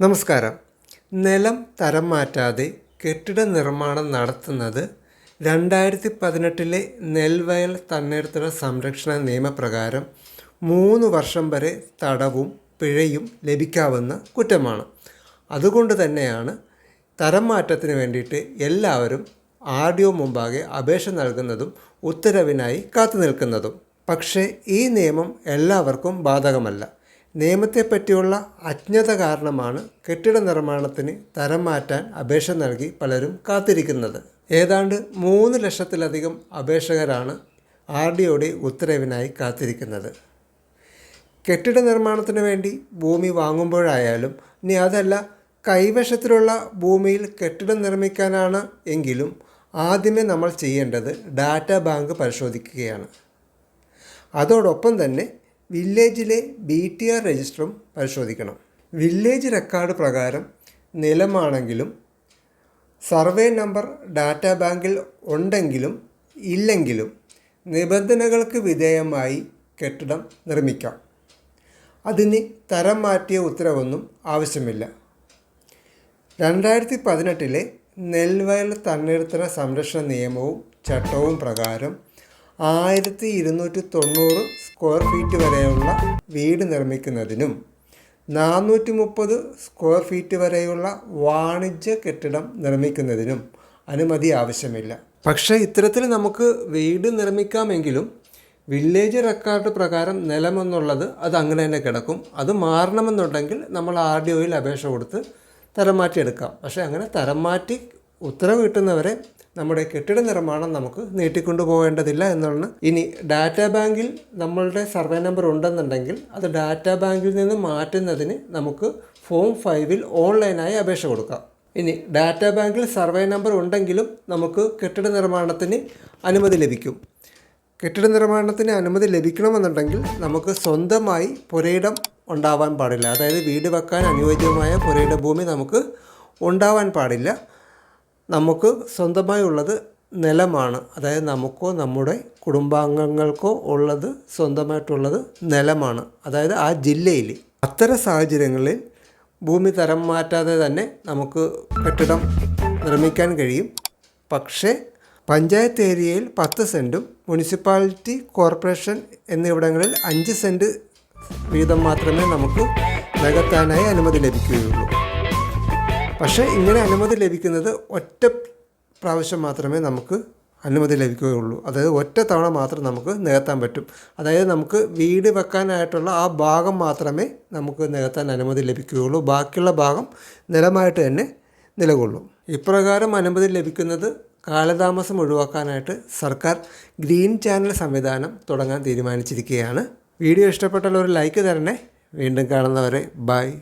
നമസ്കാരം. നിലം തരം മാറ്റാതെ കെട്ടിട നിർമ്മാണം നടത്തുന്നത് രണ്ടായിരത്തി പതിനെട്ടിലെ നെൽവയൽ തണ്ണീർത്തട സംരക്ഷണ നിയമപ്രകാരം മൂന്ന് വർഷം വരെ തടവും പിഴയും ലഭിക്കാവുന്ന കുറ്റമാണ്. അതുകൊണ്ട് തന്നെയാണ് തരം മാറ്റത്തിന് വേണ്ടിയിട്ട് എല്ലാവരും ആർ ഡി ഒ മുമ്പാകെ അപേക്ഷ നൽകുന്നതും ഉത്തരവിനായി കാത്തു നിൽക്കുന്നതും പക്ഷേ ഈ നിയമം എല്ലാവർക്കും ബാധകമല്ല. നിയമത്തെപ്പറ്റിയുള്ള അജ്ഞത കാരണമാണ് കെട്ടിട നിർമ്മാണത്തിന് തരം മാറ്റാൻ അപേക്ഷ നൽകി പലരും കാത്തിരിക്കുന്നത്. ഏതാണ്ട് മൂന്ന് ലക്ഷത്തിലധികം അപേക്ഷകരാണ് ആർ ഡി ഒയുടെ ഉത്തരവിനായി കാത്തിരിക്കുന്നത്. കെട്ടിട നിർമ്മാണത്തിന് വേണ്ടി ഭൂമി വാങ്ങുമ്പോഴായാലും ഇനി അതല്ല കൈവശത്തിലുള്ള ഭൂമിയിൽ കെട്ടിടം നിർമ്മിക്കാനാണ് എങ്കിലും ആദ്യമേ നമ്മൾ ചെയ്യേണ്ടത് ഡാറ്റ ബാങ്ക് പരിശോധിക്കുകയാണ്. അതോടൊപ്പം തന്നെ വില്ലേജിലെ ബി ടി ആർ രജിസ്റ്ററും പരിശോധിക്കണം. വില്ലേജ് റെക്കോർഡ് പ്രകാരം നിലമാണെങ്കിലും സർവേ നമ്പർ ഡാറ്റാ ബാങ്കിൽ ഉണ്ടെങ്കിലും ഇല്ലെങ്കിലും നിബന്ധനകൾക്ക് വിധേയമായി കെട്ടിടം നിർമ്മിക്കാം. അതിന് തരം മാറ്റിയ ഉത്തരവൊന്നും ആവശ്യമില്ല. രണ്ടായിരത്തി പതിനെട്ടിലെ നെൽവയൽ തണ്ണീർത്തട സംരക്ഷണ നിയമവും ചട്ടവും പ്രകാരം ആയിരത്തി ഇരുന്നൂറ്റി തൊണ്ണൂറ് സ്ക്വയർ ഫീറ്റ് വരെയുള്ള വീട് നിർമ്മിക്കുന്നതിനും നാനൂറ്റി മുപ്പത് സ്ക്വയർ ഫീറ്റ് വരെയുള്ള വാണിജ്യ കെട്ടിടം നിർമ്മിക്കുന്നതിനും അനുമതി ആവശ്യമില്ല. പക്ഷേ ഇത്തരത്തിൽ നമുക്ക് വീട് നിർമ്മിക്കാമെങ്കിലും വില്ലേജ് റെക്കോർഡ് പ്രകാരം നിലമെന്നുള്ളത് അത് അങ്ങനെ തന്നെ കിടക്കും. അത് മാറണമെന്നുണ്ടെങ്കിൽ നമ്മൾ ആർ ഡി ഒയിൽ അപേക്ഷ കൊടുത്ത് തരം മാറ്റി എടുക്കാം പക്ഷേ അങ്ങനെ തരം മാറ്റി ഉത്തരവ് കിട്ടുന്നവരെ നമ്മുടെ കെട്ടിട നിർമ്മാണം നമുക്ക് നീട്ടിക്കൊണ്ടു പോകേണ്ടതില്ല എന്നാണ്. ഇനി ഡാറ്റാ ബാങ്കിൽ നമ്മളുടെ സർവേ നമ്പർ ഉണ്ടെന്നുണ്ടെങ്കിൽ അത് ഡാറ്റാ ബാങ്കിൽ നിന്ന് മാറ്റുന്നതിന് നമുക്ക് ഫോം ഫൈവിൽ ഓൺലൈനായി അപേക്ഷ കൊടുക്കാം. ഇനി ഡാറ്റാ ബാങ്കിൽ സർവേ നമ്പർ ഉണ്ടെങ്കിലും നമുക്ക് കെട്ടിട നിർമ്മാണത്തിന് അനുമതി ലഭിക്കും. കെട്ടിട നിർമ്മാണത്തിന് അനുമതി ലഭിക്കണമെന്നുണ്ടെങ്കിൽ നമുക്ക് സ്വന്തമായി പുരയിടം ഉണ്ടാവാൻ പാടില്ല. അതായത് വീട് വെക്കാൻ അനുയോജ്യമായ പുരയിട ഭൂമി നമുക്ക് ഉണ്ടാവാൻ പാടില്ല. നമുക്ക് സ്വന്തമായി ഉള്ളത് നിലമാണ്. അതായത് നമുക്കോ നമ്മുടെ കുടുംബാംഗങ്ങൾക്കോ ഉള്ളത് സ്വന്തമായിട്ടുള്ളത് നിലമാണ്. അതായത് ആ ജില്ലയിൽ അത്തരം സാഹചര്യങ്ങളിൽ ഭൂമി തരം മാറ്റാതെ തന്നെ നമുക്ക് കെട്ടിടം നിർമ്മിക്കാൻ കഴിയും. പക്ഷേ പഞ്ചായത്ത് ഏരിയയിൽ പത്ത് സെന്റും മുനിസിപ്പാലിറ്റി കോർപ്പറേഷൻ എന്നിവിടങ്ങളിൽ അഞ്ച് സെന്റ് വീതം മാത്രമേ നമുക്ക് നികത്താനായി അനുമതി ലഭിക്കുകയുള്ളൂ. പക്ഷേ ഇങ്ങനെ അനുമതി ലഭിക്കുന്നത് ഒറ്റ പ്രാവശ്യം മാത്രമേ നമുക്ക് അനുമതി ലഭിക്കുകയുള്ളൂ. അതായത് ഒറ്റ തവണ മാത്രം നമുക്ക് നികത്താൻ പറ്റും. അതായത് നമുക്ക് വീട് വെക്കാനായിട്ടുള്ള ആ ഭാഗം മാത്രമേ നമുക്ക് നികത്താൻ അനുമതി ലഭിക്കുകയുള്ളൂ. ബാക്കിയുള്ള ഭാഗം നിലമായിട്ട് തന്നെ നിലകൊള്ളും. ഇപ്രകാരം അനുമതി ലഭിക്കുന്നത് കാലതാമസം ഒഴിവാക്കാനായിട്ട് സർക്കാർ ഗ്രീൻ ചാനൽ സംവിധാനം തുടങ്ങാൻ തീരുമാനിച്ചിരിക്കുകയാണ്. വീഡിയോ ഇഷ്ടപ്പെട്ടാൽ ഒരു ലൈക്ക് തരണേ. വീണ്ടും കാണുന്നവരെ ബൈ.